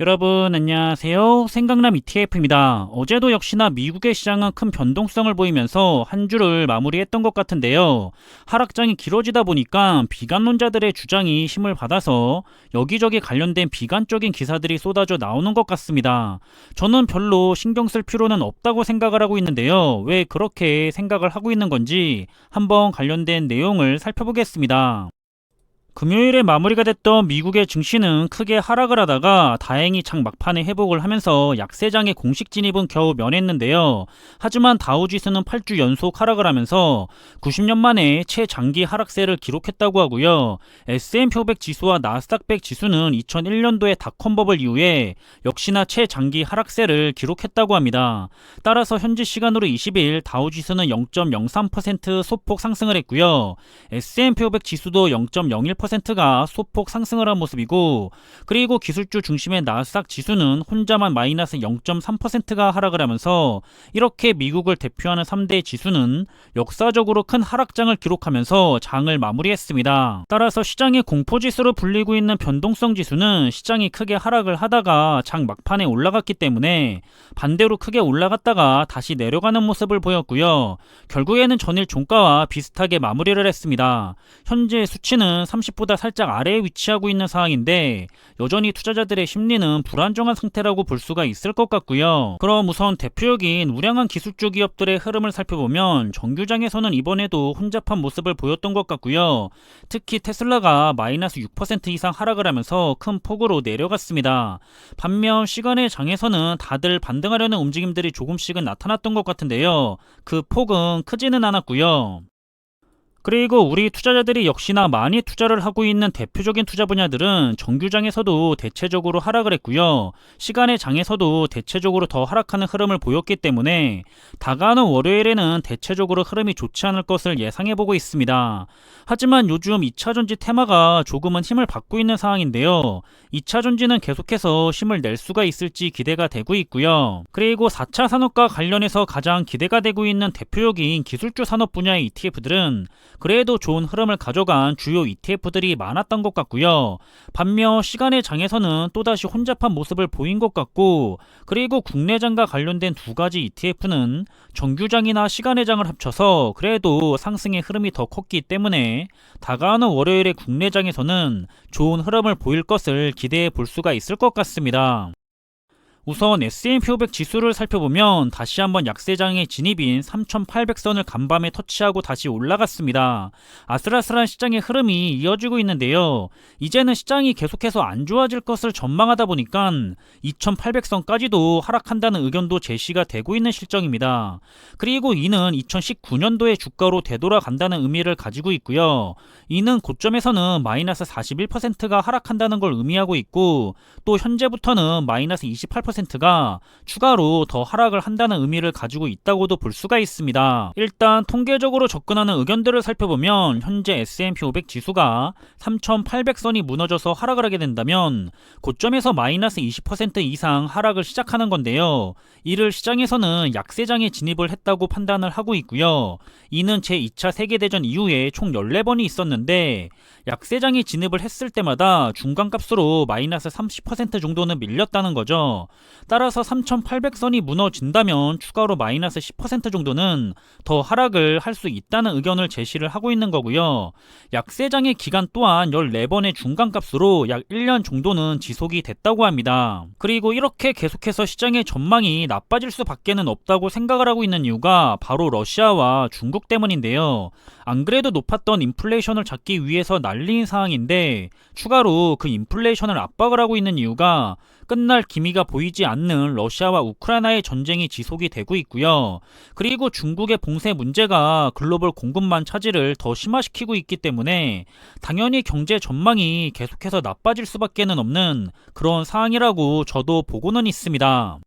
여러분 안녕하세요. 생강남 ETF입니다. 어제도 역시나 미국의 시장은 큰 변동성을 보이면서 한 주를 마무리했던 것 같은데요. 하락장이 길어지다 보니까 비관론자들의 주장이 힘을 받아서 여기저기 관련된 비관적인 기사들이 쏟아져 나오는 것 같습니다. 저는 별로 신경 쓸 필요는 없다고 생각을 하고 있는데요. 왜 그렇게 생각을 하고 있는 건지 한번 관련된 내용을 살펴보겠습니다. 금요일에 마무리가 됐던 미국의 증시는 크게 하락을 하다가 다행히 장 막판에 회복을 하면서 약세장의 공식 진입은 겨우 면했는데요. 하지만 다우지수는 8주 연속 하락을 하면서 90년 만에 최장기 하락세를 기록했다고 하고요. S&P 500 지수와 나스닥 100 지수는 2001년도에 닷컴 버블 이후에 역시나 최장기 하락세를 기록했다고 합니다. 따라서 현지 시간으로 20일 다우지수는 0.03% 소폭 상승을 했고요. S&P 500 지수도 0.01% 1%가 소폭 상승을 한 모습이고 그리고 기술주 중심의 나스닥 지수는 혼자만 마이너스 0.3%가 하락을 하면서 이렇게 미국을 대표하는 3대 지수는 역사적으로 큰 하락장을 기록하면서 장을 마무리했습니다. 따라서 시장의 공포지수로 불리고 있는 변동성 지수는 시장이 크게 하락을 하다가 장 막판에 올라갔기 때문에 반대로 크게 올라갔다가 다시 내려가는 모습을 보였고요. 결국에는 전일 종가와 비슷하게 마무리를 했습니다. 현재 수치는 30 보다 살짝 아래에 위치하고 있는 상황인데 여전히 투자자들의 심리는 불안정한 상태라고 볼 수가 있을 것 같고요. 그럼 우선 대표적인 우량한 기술주 기업들의 흐름을 살펴보면 정규장에서는 이번에도 혼잡한 모습을 보였던 것 같고요. 특히 테슬라가 마이너스 6% 이상 하락을 하면서 큰 폭으로 내려갔습니다. 반면 시간의 장에서는 다들 반등하려는 움직임들이 조금씩은 나타났던 것 같은데요. 그 폭은 크지는 않았고요. 그리고 우리 투자자들이 역시나 많이 투자를 하고 있는 대표적인 투자 분야들은 정규장에서도 대체적으로 하락을 했고요. 시간의 장에서도 대체적으로 더 하락하는 흐름을 보였기 때문에 다가오는 월요일에는 대체적으로 흐름이 좋지 않을 것을 예상해 보고 있습니다. 하지만 요즘 2차 전지 테마가 조금은 힘을 받고 있는 상황인데요. 2차 전지는 계속해서 힘을 낼 수가 있을지 기대가 되고 있고요. 그리고 4차 산업과 관련해서 가장 기대가 되고 있는 대표적인 기술주 산업 분야의 ETF들은 그래도 좋은 흐름을 가져간 주요 ETF들이 많았던 것 같고요. 반면 시간의 장에서는 또다시 혼잡한 모습을 보인 것 같고 그리고 국내장과 관련된 두 가지 ETF는 정규장이나 시간의 장을 합쳐서 그래도 상승의 흐름이 더 컸기 때문에 다가오는 월요일에 국내장에서는 좋은 흐름을 보일 것을 기대해 볼 수가 있을 것 같습니다. 우선 S&P 500 지수를 살펴보면 다시 한번 약세장의 진입인 3,800선을 간밤에 터치하고 다시 올라갔습니다. 아슬아슬한 시장의 흐름이 이어지고 있는데요. 이제는 시장이 계속해서 안 좋아질 것을 전망하다 보니까 2,800선까지도 하락한다는 의견도 제시가 되고 있는 실정입니다. 그리고 이는 2019년도의 주가로 되돌아간다는 의미를 가지고 있고요. 이는 고점에서는 마이너스 41%가 하락한다는 걸 의미하고 있고 또 현재부터는 마이너스 28% 10%가 추가로 더 하락을 한다는 의미를 가지고 있다고도 볼 수가 있습니다. 일단 통계적으로 접근하는 의견들을 살펴보면 현재 S&P 500 지수가 3,800선이 무너져서 하락을 하게 된다면 고점에서 마이너스 20% 이상 하락을 시작하는 건데요. 이를 시장에서는 약세장에 진입을 했다고 판단을 하고 있고요. 이는 제2차 세계대전 이후에 총 14번이 있었는데 약세장에 진입을 했을 때마다 중간값으로 마이너스 30% 정도는 밀렸다는 거죠. 따라서 3,800선이 무너진다면 추가로 마이너스 10% 정도는 더 하락을 할 수 있다는 의견을 제시를 하고 있는 거고요. 약세장의 기간 또한 14번의 중간값으로 약 1년 정도는 지속이 됐다고 합니다. 그리고 이렇게 계속해서 시장의 전망이 나빠질 수밖에는 없다고 생각을 하고 있는 이유가 바로 러시아와 중국 때문인데요. 안 그래도 높았던 인플레이션을 잡기 위해서 날린 상황인데 추가로 그 인플레이션을 압박을 하고 있는 이유가 끝날 기미가 보이지 않는 러시아와 우크라이나의 전쟁이 지속이 되고 있고요. 그리고 중국의 봉쇄 문제가 글로벌 공급망 차질을 더 심화시키고 있기 때문에 당연히 경제 전망이 계속해서 나빠질 수밖에는 없는 그런 상황이라고 저도 보고는 있습니다.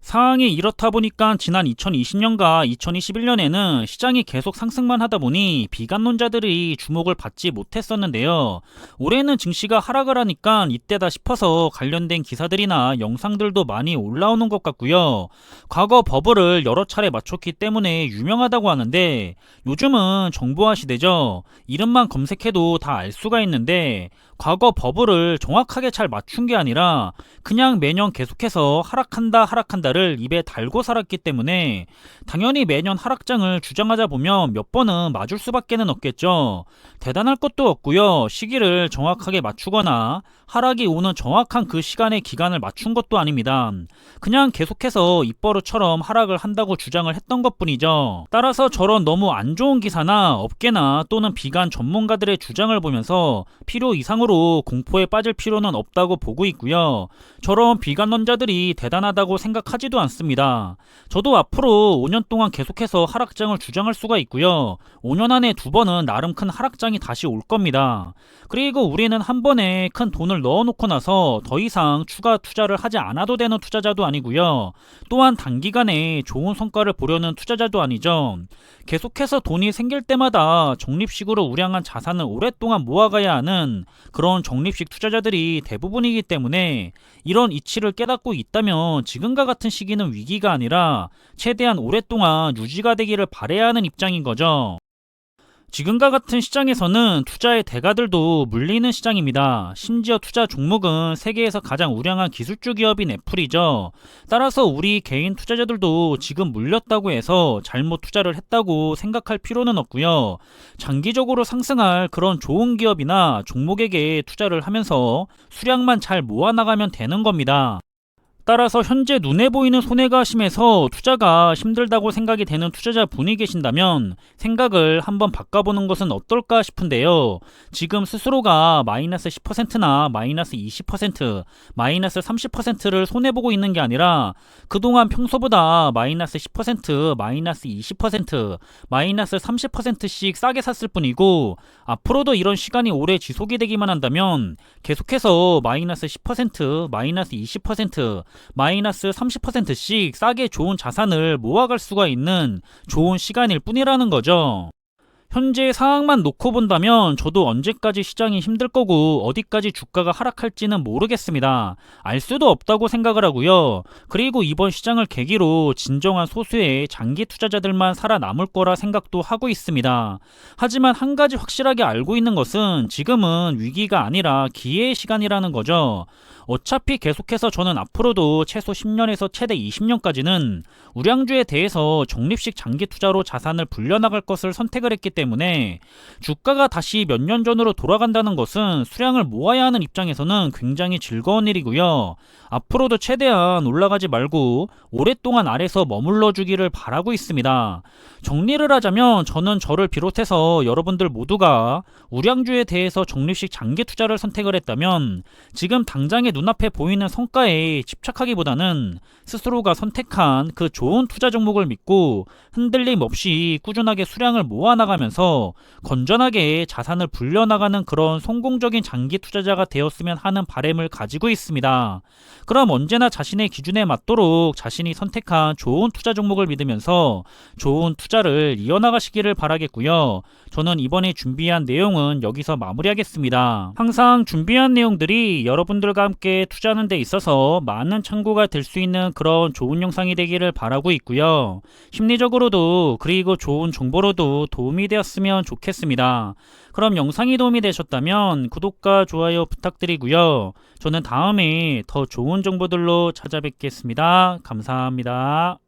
상황이 이렇다 보니까 지난 2020년과 2021년에는 시장이 계속 상승만 하다 보니 비관론자들이 주목을 받지 못했었는데요. 올해는 증시가 하락을 하니까 이때다 싶어서 관련된 기사들이나 영상들도 많이 올라오는 것 같고요. 과거 버블을 여러 차례 맞췄기 때문에 유명하다고 하는데 요즘은 정보화 시대죠. 이름만 검색해도 다 알 수가 있는데 과거 버블을 정확하게 잘 맞춘 게 아니라 그냥 매년 계속해서 하락한다 하락한다 를 입에 달고 살았기 때문에 당연히 매년 하락장을 주장하자 보면 몇 번은 맞을 수밖에는 없겠죠. 대단할 것도 없고요. 시기를 정확하게 맞추거나 하락이 오는 정확한 그 시간의 기간을 맞춘 것도 아닙니다. 그냥 계속해서 입버릇처럼 하락을 한다고 주장을 했던 것 뿐이죠. 따라서 저런 너무 안 좋은 기사나 업계나 또는 비관 전문가들의 주장을 보면서 필요 이상으로 공포에 빠질 필요는 없다고 보고 있고요. 저런 비관론자들이 대단하다고 생각하 지도 않습니다. 저도 앞으로 5년 동안 계속해서 하락장을 주장할 수가 있고요. 5년 안에 두 번은 나름 큰 하락장이 다시 올 겁니다. 그리고 우리는 한 번에 큰 돈을 넣어놓고 나서 더 이상 추가 투자를 하지 않아도 되는 투자자도 아니고요. 또한 단기간에 좋은 성과를 보려는 투자자도 아니죠. 계속해서 돈이 생길 때마다 적립식으로 우량한 자산을 오랫동안 모아가야 하는 그런 적립식 투자자들이 대부분이기 때문에 이런 이치를 깨닫고 있다면 지금과 같은 시기는 위기가 아니라 최대한 오랫동안 유지가 되기를 바래야 하는 입장인 거죠. 지금과 같은 시장에서는 투자의 대가들도 물리는 시장입니다. 심지어 투자 종목은 세계에서 가장 우량한 기술주 기업인 애플이죠. 따라서 우리 개인 투자자들도 지금 물렸다고 해서 잘못 투자를 했다고 생각할 필요는 없고요. 장기적으로 상승할 그런 좋은 기업이나 종목에게 투자를 하면서 수량만 잘 모아나가면 되는 겁니다. 따라서 현재 눈에 보이는 손해가 심해서 투자가 힘들다고 생각이 되는 투자자 분이 계신다면 생각을 한번 바꿔보는 것은 어떨까 싶은데요. 지금 스스로가 마이너스 10%나 마이너스 20%, 마이너스 30%를 손해보고 있는 게 아니라 그동안 평소보다 마이너스 10%, 마이너스 20%, 마이너스 30%씩 싸게 샀을 뿐이고 앞으로도 이런 시간이 오래 지속이 되기만 한다면 계속해서 마이너스 10%, 마이너스 20%, 마이너스 30%씩 싸게 좋은 자산을 모아갈 수가 있는 좋은 시간일 뿐이라는 거죠. 현재 상황만 놓고 본다면 저도 언제까지 시장이 힘들 거고 어디까지 주가가 하락할지는 모르겠습니다. 알 수도 없다고 생각을 하고요. 그리고 이번 시장을 계기로 진정한 소수의 장기 투자자들만 살아남을 거라 생각도 하고 있습니다. 하지만 한 가지 확실하게 알고 있는 것은 지금은 위기가 아니라 기회의 시간이라는 거죠. 어차피 계속해서 저는 앞으로도 최소 10년에서 최대 20년까지는 우량주에 대해서 적립식 장기 투자로 자산을 불려나갈 것을 선택을 했기 때문에 주가가 다시 몇 년 전으로 돌아간다는 것은 수량을 모아야 하는 입장에서는 굉장히 즐거운 일이고요. 앞으로도 최대한 올라가지 말고 오랫동안 아래서 머물러 주기를 바라고 있습니다. 정리를 하자면 저는 저를 비롯해서 여러분들 모두가 우량주에 대해서 적립식 장기 투자를 선택을 했다면 지금 당장의 눈앞에 보이는 성과에 집착하기보다는 스스로가 선택한 그 좋은 투자 종목을 믿고 흔들림 없이 꾸준하게 수량을 모아나가면서 건전하게 자산을 불려나가는 그런 성공적인 장기 투자자가 되었으면 하는 바램을 가지고 있습니다. 그럼 언제나 자신의 기준에 맞도록 자신이 선택한 좋은 투자 종목을 믿으면서 좋은 투자를 이어나가시기를 바라겠고요. 저는 이번에 준비한 내용은 여기서 마무리하겠습니다. 항상 준비한 내용들이 여러분들과 함께 투자하는 데 있어서 많은 참고가 될 수 있는 그런 좋은 영상이 되기를 바라고 있고요. 심리적으로도 그리고 좋은 정보로도 도움이 되었으면 좋겠습니다. 그럼 영상이 도움이 되셨다면 구독과 좋아요 부탁드리고요. 저는 다음에 더 좋은 정보들로 찾아뵙겠습니다. 감사합니다.